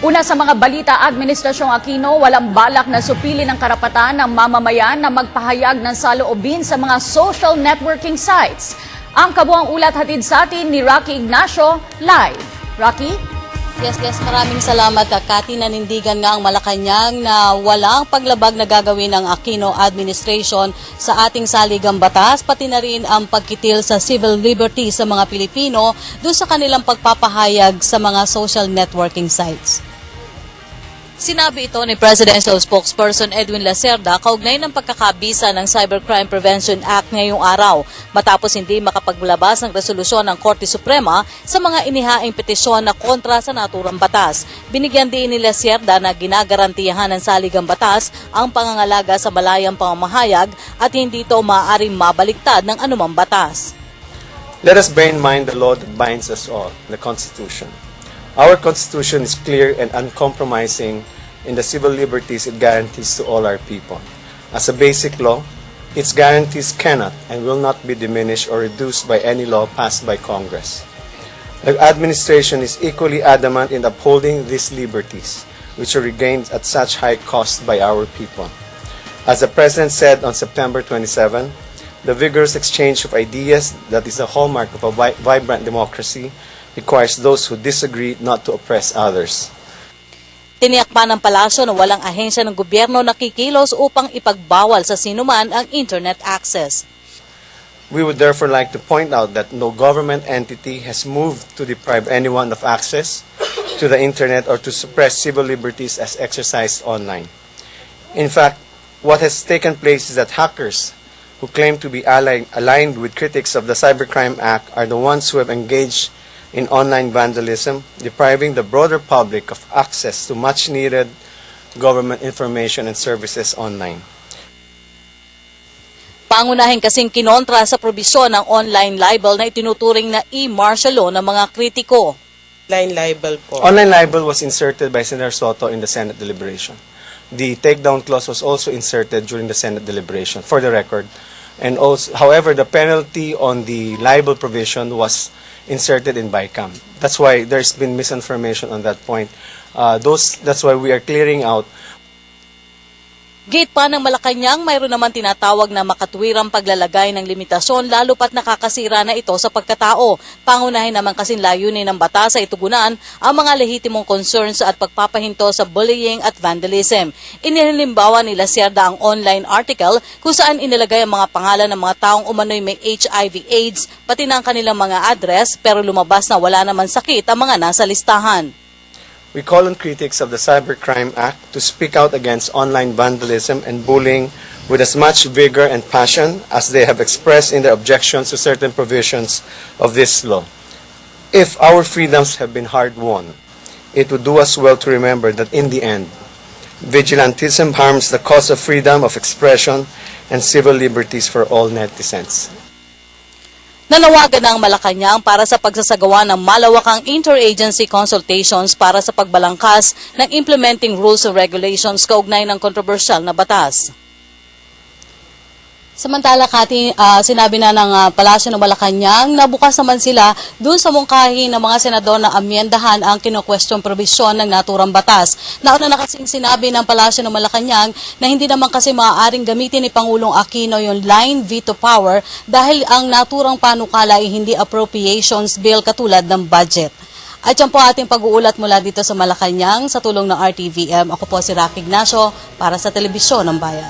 Una sa mga balita, Administrasyong Aquino walang balak na supili ng karapatan ng mamamayan na magpahayag ng saloobin sa mga social networking sites. Ang kabuang ulat hatid sa atin ni Rocky Ignacio live. Rocky? Yes, yes, maraming salamat ka, Kati. Nanindigan nga ang Malacanang na walang paglabag na gagawin ng Aquino administration sa ating saligang batas, pati na rin ang pagkitil sa civil liberties sa mga Pilipino doon sa kanilang pagpapahayag sa mga social networking sites. Sinabi ito ni Presidential Spokesperson Edwin Lacerda kaugnay ng pagkakabisa ng Cybercrime Prevention Act ngayong araw matapos hindi makapaglabas ng resolusyon ng Korte Suprema sa mga inihaing petisyon na kontra sa naturang batas. Binigyan din ni Lacerda na ginagarantiyahan ng saligang batas ang pangangalaga sa malayang pamamahayag at hindi ito maaaring mabaliktad ng anumang batas. Let us bear in mind the law that binds us all, the Constitution. Our Constitution is clear and uncompromising in the civil liberties it guarantees to all our people. As a basic law, its guarantees cannot and will not be diminished or reduced by any law passed by Congress. The administration is equally adamant in upholding these liberties, which are regained at such high cost by our people. As the President said on September 27, the vigorous exchange of ideas that is the hallmark of a vi- vibrant democracy requires those who disagree not to oppress others. Tiniyak pa ng palasyo na walang ahensya ng gobyerno na kikilos upang ipagbawal sa sinuman ang internet access. We would therefore like to point out that no government entity has moved to deprive anyone of access to the internet or to suppress civil liberties as exercised online. In fact, what has taken place is that hackers who claim to be aligned with critics of the Cybercrime Act are the ones who have engaged in online vandalism, depriving the broader public of access to much needed government information and services online. Pangunahin kasing kinontra sa probisyon ng online libel na itinuturing na e-martial law ng mga kritiko. line libel po. Online libel was inserted by Senator Soto in the Senate deliberation. The takedown clause was also inserted during the Senate deliberation, for the record. And also, however, the penalty on the libel provision was inserted in BICAM. That's why there's been misinformation on that point. Uh, those, that's why we are clearing out Gate pa ng Malacanang, mayroon naman tinatawag na makatwirang paglalagay ng limitasyon lalo pat nakakasira na ito sa pagkatao. Pangunahin naman kasing layunin ng batas sa itugunan ang mga lehitimong concerns at pagpapahinto sa bullying at vandalism. Inilimbawa ni Lacerda ang online article kung saan inilagay ang mga pangalan ng mga taong umano'y may HIV AIDS pati na ang kanilang mga address pero lumabas na wala naman sakit ang mga nasa listahan. We call on critics of the Cybercrime Act to speak out against online vandalism and bullying with as much vigor and passion as they have expressed in their objections to certain provisions of this law. If our freedoms have been hard won, it would do us well to remember that in the end, vigilantism harms the cause of freedom of expression and civil liberties for all netizens. Nanawagan ng Malacanang para sa pagsasagawa ng malawakang interagency consultations para sa pagbalangkas ng implementing rules and regulations kaugnay ng kontrobersyal na batas. Samantala, Kati, ah, sinabi na ng ah, Palasyo ng Malacanang na bukas naman sila doon sa mungkahi ng mga senador na amyendahan ang kino-question provision ng naturang batas. Nauna na kasing sinabi ng Palasyo ng Malacanang na hindi naman kasi maaaring gamitin ni Pangulong Aquino yung line veto power dahil ang naturang panukala ay hindi appropriations bill katulad ng budget. At yan po ating pag-uulat mula dito sa Malacanang sa tulong ng RTVM. Ako po si Rocky Ignacio para sa Telebisyon ng Bayan.